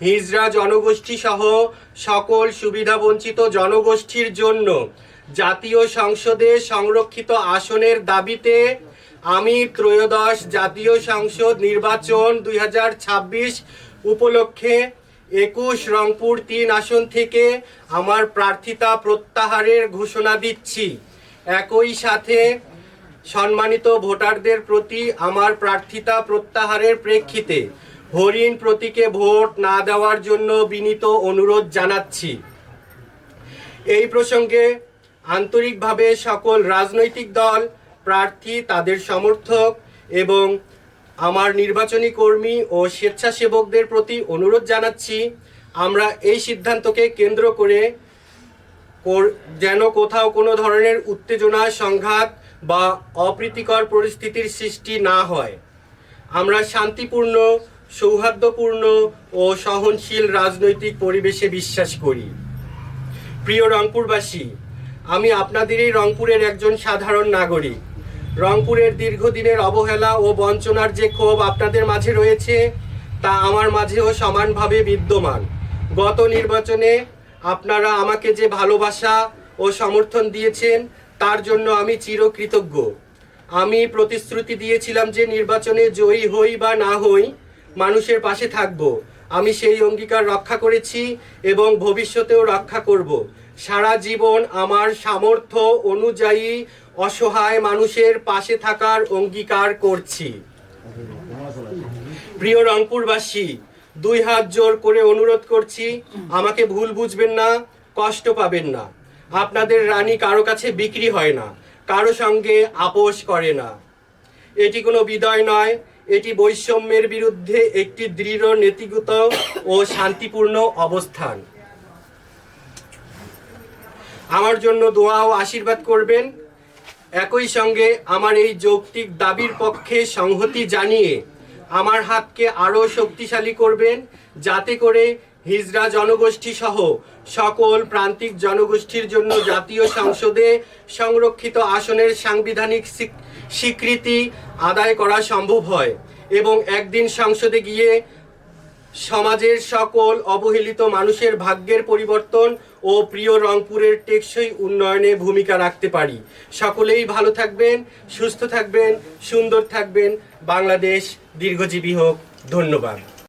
হিজড়া জনগোষ্ঠী সহ সকল সুবিধাবঞ্চিত জনগোষ্ঠীর জন্য জাতীয় সংসদে সংরক্ষিত আসনের দাবিতে আমি ত্রয়োদশ জাতীয় সংসদ নির্বাচন দুই হাজার ছাব্বিশ উপলক্ষে একুশ রংপুর তিন আসন থেকে আমার প্রার্থিতা প্রত্যাহারের ঘোষণা দিচ্ছি। একই সাথে সম্মানিত ভোটারদের প্রতি আমার প্রার্থিতা প্রত্যাহারের প্রেক্ষিতে হরিণ প্রতীকে ভোট না দেওয়ার জন্য বিনীত অনুরোধ জানাচ্ছি। এই প্রসঙ্গে আন্তরিকভাবে সকল রাজনৈতিক দল, প্রার্থী, তাদের সমর্থক এবং আমার নির্বাচনী কর্মী ও স্বেচ্ছাসেবকদের প্রতি অনুরোধ জানাচ্ছি, আমরা এই সিদ্ধান্তকে কেন্দ্র করে যেন কোথাও কোনো ধরনের উত্তেজনা, সংঘাত বা অপ্রীতিকর পরিস্থিতির সৃষ্টি না হয়। আমরা শান্তিপূর্ণ সৌহার্দ্যপূর্ণ ও সহনশীল রাজনৈতিক পরিবেশে বিশ্বাস করি। প্রিয় রংপুরবাসী, আমি আপনাদেরই রংপুরের একজন সাধারণ নাগরিক। রংপুরের দীর্ঘদিনের অবহেলা ও বঞ্চনার যে ক্ষোভ আপনাদের মাঝে রয়েছে, তা আমার মাঝেও সমানভাবে বিদ্যমান। গত নির্বাচনে আপনারা আমাকে যে ভালোবাসা ও সমর্থন দিয়েছেন, তার জন্য আমি চিরকৃতজ্ঞ। আমি প্রতিশ্রুতি দিয়েছিলাম যে নির্বাচনে জয়ী হই বা না হই মানুষের পাশে থাকব। আমি সেই অঙ্গীকার রক্ষা করেছি এবং ভবিষ্যতেও রক্ষা করব। সারা জীবন আমার সামর্থ্য অনুযায়ী অসহায় মানুষের পাশে থাকার অঙ্গীকার করছি। প্রিয় রংপুরবাসী, দুই হাত জোর করে অনুরোধ করছি, আমাকে ভুল বুঝবেন না, কষ্ট পাবেন না। আপনাদের রানী কারও কাছে বিক্রি হয় না, কারও সঙ্গে আপোষ করে না। এটি কোনো বিদয় নয় এটি বৈষম্যের বিরুদ্ধে একটি দৃঢ়, নেতিগত ও শান্তিপূর্ণ অবস্থান। আমার জন্য দোয়া ও আশীর্বাদ করবেন। একই সঙ্গে আমার এই যৌক্তিক দাবির পক্ষে সংহতি জানিয়ে আমার হাতকে আরও শক্তিশালী করবেন, যাতে করে হিজড়া জনগোষ্ঠী সহ সকল প্রান্তিক জনগোষ্ঠীর জন্য জাতীয় সংসদে সংরক্ষিত আসনের সাংবিধানিক স্বীকৃতি আদায় করা সম্ভব হয় এবং একদিন সংসদে গিয়ে সমাজের সকল অবহেলিত মানুষের ভাগ্যের পরিবর্তন ও প্রিয় রংপুরের টেকসই উন্নয়নে ভূমিকা রাখতে পারি। সকলেই ভালো থাকবেন, সুস্থ থাকবেন, সুন্দর থাকবেন। বাংলাদেশ দীর্ঘজীবী হোক। ধন্যবাদ।